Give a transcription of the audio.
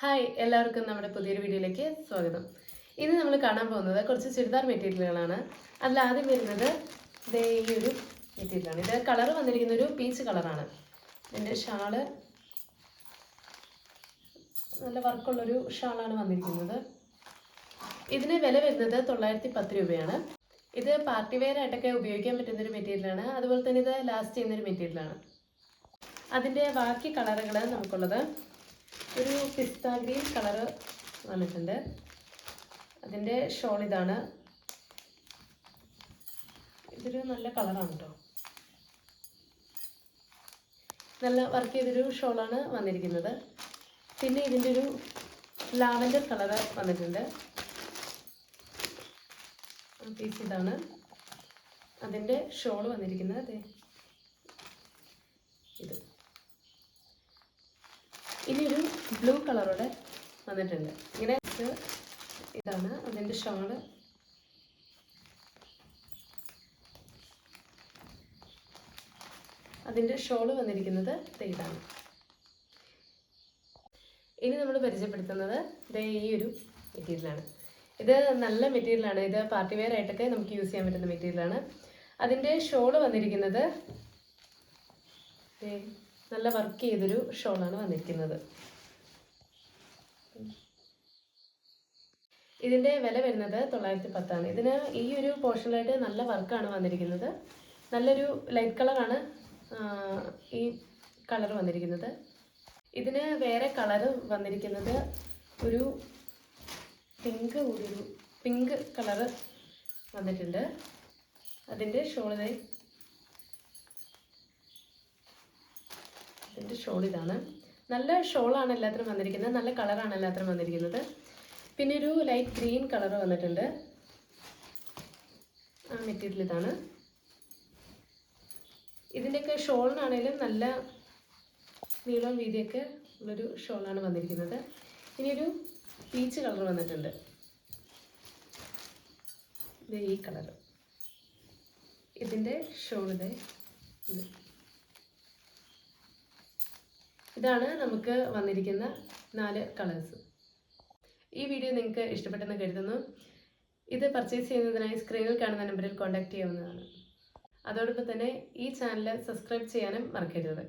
Hi എല്ലാവർക്കും നമ്മുടെ പുതിയൊരു വീഡിയോയിലേക്ക് സ്വാഗതം. ഇന്ന് നമ്മൾ കാണാൻ പോകുന്നത് കുറച്ച് ചുരിദാർ മെറ്റീരിയലുകളാണ്. അതിൽ ആദ്യം വരുന്നത് ദേ ഈ ഒരു മെറ്റീരിയലാണ്. ഇത് കളർ വന്നിരിക്കുന്ന ഒരു പീച്ച് കളറാണ്. ഇതിന്റെ ഷാൾ നല്ല വർക്കുള്ളൊരു ഷാളാണ് വന്നിരിക്കുന്നത്. ഇതിന് വില വരുന്നത് തൊള്ളായിരത്തി പത്ത് രൂപയാണ്. ഇത് പാർട്ടി വെയർ ആയിട്ടൊക്കെ ഉപയോഗിക്കാൻ പറ്റുന്ന ഒരു മെറ്റീരിയലാണ്. അതുപോലെ തന്നെ ഇത് ലാസ്റ്റ് ചെയ്യുന്നൊരു മെറ്റീരിയലാണ്. അതിന്റെ ബാക്കി കളറുകൾ നമുക്കുള്ളത്. ഒരു പിസ്താ ഗ്രീൻ കളറ് വന്നിട്ടുണ്ട്. അതിന്റെ ഷോൾ ഇതാണ്. ഇതൊരു നല്ല കളറാണ് കേട്ടോ നല്ല വർക്ക് ചെയ്തൊരു ഷോളാണ് വന്നിരിക്കുന്നത്. പിന്നെ ഇതിന്റെ ഒരു ലാവൻഡർ കളറ് വന്നിട്ടുണ്ട്. പീസ് ഇതാണ്. അതിന്റെ ഷോൾ വന്നിരിക്കുന്നത്. ദേ ഇത് ഒരു ബ്ലൂ കളറോടെ വന്നിട്ടുണ്ട്. ഇങ്ങനെ ഇതാണ് അതിന്റെ ഷാൾ അതിന്റെ ഷോൾ വന്നിരിക്കുന്നത് ഇതാണ്. ഇനി നമ്മൾ പരിചയപ്പെടുത്തുന്നത് ദേ ഈ ഒരു മെറ്റീരിയലാണ് ഇത് നല്ല മെറ്റീരിയലാണ് ഇത് പാർട്ടി വെയർ ആയിട്ടൊക്കെ നമുക്ക് യൂസ് ചെയ്യാൻ പറ്റുന്ന മെറ്റീരിയലാണ് അതിന്റെ ഷോൾ വന്നിരിക്കുന്നത് നല്ല വർക്ക് ചെയ്തൊരു ഷോളാണ് വന്നിരിക്കുന്നത്. ഇതിന്റെ വില വരുന്നത് തൊള്ളായിരത്തി പത്താണ് ഇതിന് ഈ ഒരു പോർഷനിലായിട്ട് നല്ല വർക്കാണ് വന്നിരിക്കുന്നത്. നല്ലൊരു ലൈറ്റ് കളറാണ് ഈ കളർ വന്നിരിക്കുന്നത്. ഇതിന് വേറെ കളറ് വന്നിരിക്കുന്നത് ഒരു പിങ്ക് ഒരു പിങ്ക് കളറ് വന്നിട്ടുണ്ട്. അതിന്റെ ഷോളിതായി ഇതിന്റെ ഷോൾ ഇതാണ് നല്ല ഷോളാണ് എല്ലാത്തിനും വന്നിരിക്കുന്നത്. നല്ല കളറാണ് എല്ലാത്തിനും വന്നിരിക്കുന്നത്. പിന്നെ ഒരു ലൈറ്റ് ഗ്രീൻ കളർ വന്നിട്ടുണ്ട്. ആ മെറ്റീരിയൽ ഇതാണ്. ഇതിന്റെയൊക്കെ ഷോളിനാണേലും നല്ല നീളവും വീതിയൊക്കെ ഉള്ളൊരു ഷോളാണ് വന്നിരിക്കുന്നത്. ഇനിയൊരു പീച്ച് കളർ വന്നിട്ടുണ്ട്. ഇത് ഈ കളർ ഇതിന്റെ ഇത് ഇത്. ഇതാണ് നമുക്ക് വന്നിരിക്കുന്ന നാല് കളേഴ്സ് ഈ വീഡിയോ നിങ്ങൾക്ക് ഇഷ്ടപ്പെട്ടെന്ന് കരുതുന്നു. ഇത് പർച്ചേസ് ചെയ്യുന്നതിനായി സ്ക്രീനിൽ കാണുന്ന നമ്പറിൽ കോൺടാക്റ്റ് ചെയ്യാവുന്നതാണ്. അതോടൊപ്പം തന്നെ ഈ ചാനൽ സബ്സ്ക്രൈബ് ചെയ്യാനും മറക്കരുത്.